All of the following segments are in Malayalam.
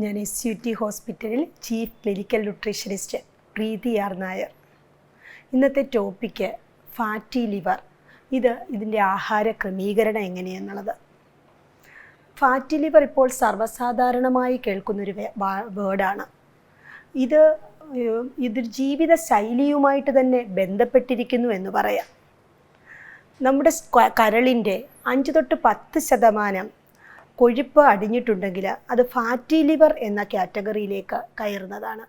ഞാൻ എസ് യു ടി ഹോസ്പിറ്റലിൽ chief clinical nutritionist Preethi R Nair. ഇന്നത്തെ ടോപ്പിക്ക് ഫാറ്റി ലിവർ. ഇത് ഇതിന്റെ ആഹാര ക്രമീകരണം എങ്ങനെയെന്നുള്ളത്. ഫാറ്റി ലിവർ ഇപ്പോൾ സർവസാധാരണമായി കേൾക്കുന്നൊരു വേർഡാണ്. ഇത് ഇത് ജീവിത ശൈലിയുമായിട്ട് തന്നെ ബന്ധപ്പെട്ടിരിക്കുന്നു എന്ന് പറയാം. നമ്മുടെ കരളിന്റെ അഞ്ച് തൊട്ട് പത്ത് ശതമാനം കൊഴുപ്പ് അടിഞ്ഞിട്ടുണ്ടെങ്കിൽ അത് ഫാറ്റി ലിവർ എന്ന കാറ്റഗറിയിലേക്ക് കയറുന്നതാണ്.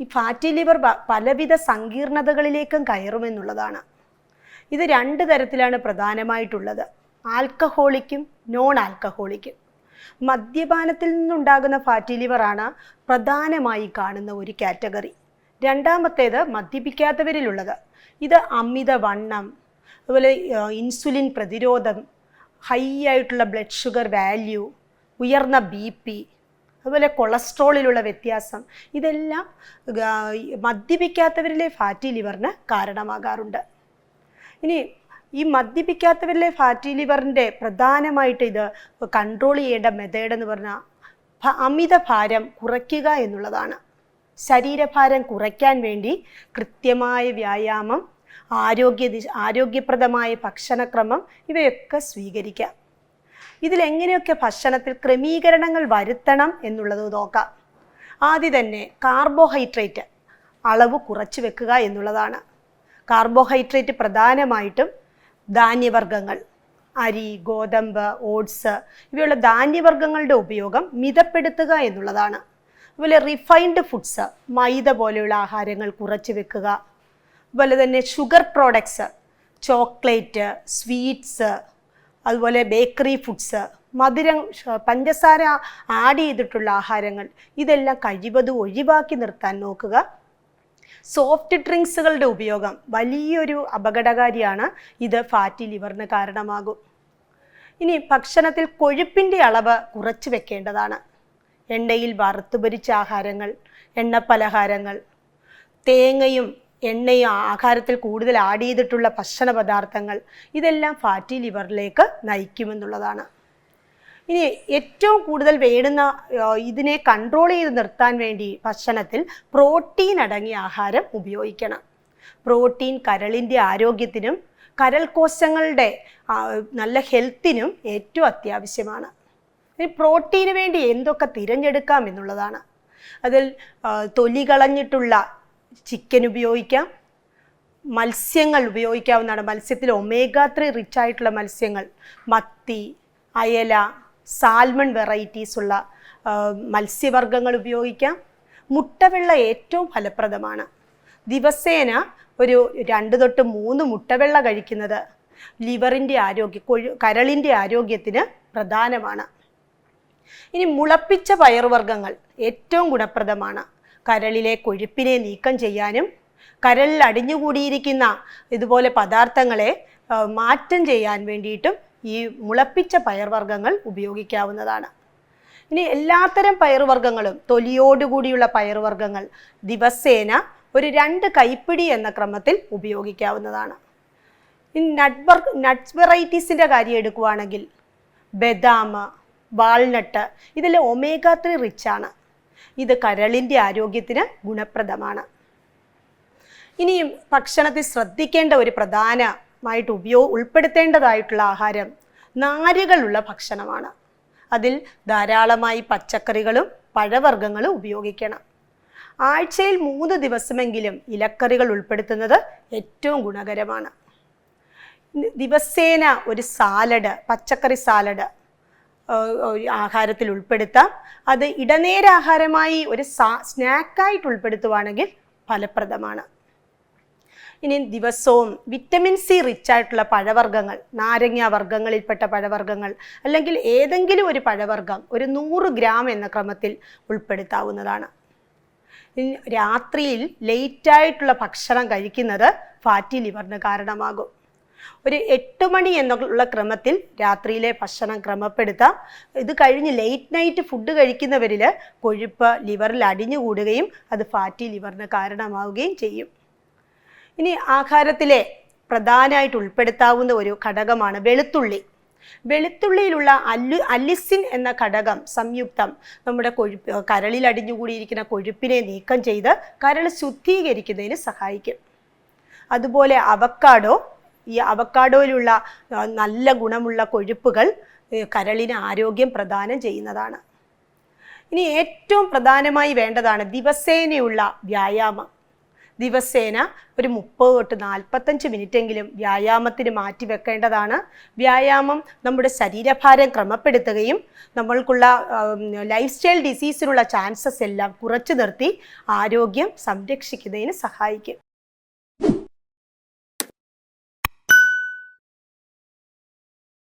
ഈ ഫാറ്റി ലിവർ പലവിധ സങ്കീർണതകളിലേക്കും കയറുമെന്നുള്ളതാണ്. ഇത് രണ്ട് തരത്തിലാണ് പ്രധാനമായിട്ടുള്ളത്. ആൽക്കഹോളിക്കും നോൺ ആൽക്കഹോളിക്കും മദ്യപാനത്തിൽ നിന്നുണ്ടാകുന്ന ഫാറ്റി ലിവറാണ് പ്രധാനമായി കാണുന്ന ഒരു കാറ്റഗറി. രണ്ടാമത്തേത് മദ്യപിക്കാത്തവരിലുള്ളത്. ഇത് അമിതവണ്ണം അതുപോലെ ഇൻസുലിൻ പ്രതിരോധം ഹൈ ആയിട്ടുള്ള ബ്ലഡ് ഷുഗർ വാല്യൂ ഉയർന്ന ബി പി അതുപോലെ കൊളസ്ട്രോളിലുള്ള വ്യത്യാസം ഇതെല്ലാം മദ്യപിക്കാത്തവരിലെ ഫാറ്റി ലിവറിന് കാരണമാകാറുണ്ട്. ഇനി ഈ മദ്യപിക്കാത്തവരിലെ ഫാറ്റി ലിവറിന്റെ പ്രധാനമായിട്ട് ഇത് കൺട്രോൾ ചെയ്യേണ്ട മെത്തേഡ് എന്ന് പറഞ്ഞാൽ അമിത ഭാരം കുറയ്ക്കുക എന്നുള്ളതാണ്. ശരീരഭാരം കുറയ്ക്കാൻ വേണ്ടി കൃത്യമായ വ്യായാമം ആരോഗ്യ ആരോഗ്യപ്രദമായ ഭക്ഷണക്രമം ഇവയൊക്കെ സ്വീകരിക്കാം. ഇതിലെങ്ങനെയൊക്കെ ഭക്ഷണത്തിൽ ക്രമീകരണങ്ങൾ വരുത്തണം എന്നുള്ളത് നോക്കാം. ആദ്യം തന്നെ കാർബോഹൈഡ്രേറ്റ് അളവ് കുറച്ച് വെക്കുക എന്നുള്ളതാണ്. കാർബോഹൈഡ്രേറ്റ് പ്രധാനമായിട്ടും ധാന്യവർഗങ്ങൾ അരി ഗോതമ്പ് ഓട്സ് ഇവയുള്ള ധാന്യവർഗങ്ങളുടെ ഉപയോഗം മിതപ്പെടുത്തുക എന്നുള്ളതാണ്. അതുപോലെ റിഫൈൻഡ് ഫുഡ്സ് മൈദ പോലെയുള്ള ആഹാരങ്ങൾ കുറച്ച് വെക്കുക അതുപോലെ തന്നെ ഷുഗർ പ്രോഡക്ട്സ് ചോക്ലേറ്റ് സ്വീറ്റ്സ് അതുപോലെ ബേക്കറി ഫുഡ്സ് മധുരം പഞ്ചസാര ആഡ് ചെയ്തിട്ടുള്ള ആഹാരങ്ങൾ ഇതെല്ലാം കഴിവതും ഒഴിവാക്കി നിർത്താൻ നോക്കുക. സോഫ്റ്റ് ഡ്രിങ്ക്സുകളുടെ ഉപയോഗം വലിയൊരു അപകടകാരിയാണ്. ഇത് ഫാറ്റി ലിവറിന് കാരണമാകും. ഇനി ഭക്ഷണത്തിൽ കൊഴുപ്പിന്റെ അളവ് കുറച്ച് വെക്കേണ്ടതാണ്. എണ്ണയിൽ വറുത്തുപൊരിച്ച ആഹാരങ്ങൾ എണ്ണ പലഹാരങ്ങൾ തേങ്ങയും എണ്ണയും ആഹാരത്തിൽ കൂടുതൽ ആഡ് ചെയ്തിട്ടുള്ള ഭക്ഷണ പദാർത്ഥങ്ങൾ ഇതെല്ലാം ഫാറ്റി ലിവറിലേക്ക് നയിക്കുമെന്നുള്ളതാണ്. ഇനി ഏറ്റവും കൂടുതൽ വേണ്ടുന്ന ഇതിനെ കൺട്രോൾ ചെയ്ത് നിർത്താൻ വേണ്ടി ഭക്ഷണത്തിൽ പ്രോട്ടീൻ അടങ്ങിയ ആഹാരം ഉപയോഗിക്കണം. പ്രോട്ടീൻ കരളിന്റെ ആരോഗ്യത്തിനും കരൾ കോശങ്ങളുടെ നല്ല ഹെൽത്തിനും ഏറ്റവും അത്യാവശ്യമാണ്. ഈ പ്രോട്ടീന് വേണ്ടി എന്തൊക്കെ തിരഞ്ഞെടുക്കാം എന്നുള്ളതാണ്. അതിൽ തൊലി കളഞ്ഞിട്ടുള്ള ചിക്കൻ ഉപയോഗിക്കാം. മത്സ്യങ്ങൾ ഉപയോഗിക്കാവുന്നതാണ്. മത്സ്യത്തിൽ ഒമേഗ ത്രീ റിച്ച് ആയിട്ടുള്ള മത്സ്യങ്ങൾ മത്തി അയല സാൽമൺ വെറൈറ്റീസ് ഉള്ള മത്സ്യവർഗങ്ങൾ ഉപയോഗിക്കാം. മുട്ടവെള്ള ഏറ്റവും ഫലപ്രദമാണ്. ദിവസേന ഒരു രണ്ട് തൊട്ട് മൂന്ന് മുട്ടവെള്ള കഴിക്കുന്നത് ലിവറിന്റെ ആരോഗ്യ കൊഴു കരളിന്റെ ആരോഗ്യത്തിന് പ്രധാനമാണ്. ഇനി മുളപ്പിച്ച പയറുവർഗങ്ങൾ ഏറ്റവും ഗുണപ്രദമാണ്. കരളിലെ കൊഴുപ്പിനെ നീക്കം ചെയ്യാനും കരളിൽ അടിഞ്ഞുകൂടിയിരിക്കുന്ന ഇതുപോലെ പദാർത്ഥങ്ങളെ മാറ്റം ചെയ്യാൻ വേണ്ടിയിട്ടും ഈ മുളപ്പിച്ച പയർവർഗങ്ങൾ ഉപയോഗിക്കാവുന്നതാണ്. ഇനി എല്ലാത്തരം പയറുവർഗങ്ങളും തൊലിയോടുകൂടിയുള്ള പയറുവർഗങ്ങൾ ദിവസേന ഒരു രണ്ട് കൈപ്പിടി എന്ന ക്രമത്തിൽ ഉപയോഗിക്കാവുന്നതാണ്. ഇനി നട്ട് വർക്ക് നട്ട്സ് വെറൈറ്റീസിന്റെ കാര്യം എടുക്കുവാണെങ്കിൽ ബദാം വാൾനട്ട് ഇതിൽ ഒമേഗ ത്രീ റിച്ചാണ് ഇത് കരളിന്റെ ആരോഗ്യത്തിന് ഗുണപ്രദമാണ്. ഇനിയും ഭക്ഷണത്തിൽ ശ്രദ്ധിക്കേണ്ട ഒരു പ്രധാനമായിട്ട് ഉപയോ ഉൾപ്പെടുത്തേണ്ടതായിട്ടുള്ള ആഹാരം നാരുകളുള്ള ഭക്ഷണമാണ്. അതിൽ ധാരാളമായി പച്ചക്കറികളും പഴവർഗങ്ങളും ഉപയോഗിക്കണം. ആഴ്ചയിൽ മൂന്ന് ദിവസമെങ്കിലും ഇലക്കറികൾ ഉൾപ്പെടുത്തുന്നത് ഏറ്റവും ഗുണകരമാണ്. ദിവസേന ഒരു സാലഡ് പച്ചക്കറി സാലഡ് ആഹാരത്തിൽ ഉൾപ്പെടുത്താം. അത് ഇടനേരാഹാരമായി ഒരു സാ സ്നാക്കായിട്ട് ഉൾപ്പെടുത്തുവാണെങ്കിൽ ഫലപ്രദമാണ്. ഇനി ദിവസവും വിറ്റമിൻ സി റിച്ച് ആയിട്ടുള്ള പഴവർഗങ്ങൾ നാരങ്ങ വർഗങ്ങളിൽപ്പെട്ട പഴവർഗങ്ങൾ അല്ലെങ്കിൽ ഏതെങ്കിലും ഒരു പഴവർഗം ഒരു നൂറ് ഗ്രാം എന്ന ക്രമത്തിൽ ഉൾപ്പെടുത്താവുന്നതാണ്. രാത്രിയിൽ ലേറ്റായിട്ടുള്ള ഭക്ഷണം കഴിക്കുന്നത് ഫാറ്റി ലിവറിന് കാരണമാകും. ഒരു എട്ട് മണി എന്നുള്ള ക്രമത്തിൽ രാത്രിയിലെ ഭക്ഷണം ക്രമപ്പെടുത്താം. ഇത് കഴിഞ്ഞ് ലേറ്റ് നൈറ്റ് ഫുഡ് കഴിക്കുന്നവരിൽ കൊഴുപ്പ് ലിവറിൽ അടിഞ്ഞു കൂടുകയും അത് ഫാറ്റി ലിവറിന് കാരണമാവുകയും ചെയ്യും. ഇനി ആഹാരത്തിലെ പ്രധാനമായിട്ട് ഉൾപ്പെടുത്താവുന്ന ഒരു ഘടകമാണ് വെളുത്തുള്ളി. വെളുത്തുള്ളിയിലുള്ള അല്ലു അലിസിൻ എന്ന ഘടകം സംയുക്തം നമ്മുടെ കൊഴുപ്പ് കരളിൽ അടിഞ്ഞുകൂടിയിരിക്കുന്ന കൊഴുപ്പിനെ നീക്കം ചെയ്ത് കരൾ ശുദ്ധീകരിക്കുന്നതിന് സഹായിക്കും. അതുപോലെ അവക്കാഡോ ഈ അവക്കാഡോയിലുള്ള നല്ല ഗുണമുള്ള കൊഴുപ്പുകൾ കരളിന് ആരോഗ്യം പ്രദാനം ചെയ്യുന്നതാണ്. ഇനി ഏറ്റവും പ്രധാനമായി വേണ്ടതാണ് ദിവസേനയുള്ള വ്യായാമം. ദിവസേന ഒരു മുപ്പത് തൊട്ട് നാൽപ്പത്തഞ്ച് മിനിറ്റെങ്കിലും വ്യായാമത്തിന് മാറ്റി വെക്കേണ്ടതാണ്. വ്യായാമം നമ്മുടെ ശരീരഭാരം ക്രമപ്പെടുത്തുകയും നമ്മൾക്കുള്ള ലൈഫ് സ്റ്റൈൽ ഡിസീസിനുള്ള ചാൻസസ് എല്ലാം കുറച്ചു നിർത്തി ആരോഗ്യം സംരക്ഷിക്കുന്നതിന് സഹായിക്കും.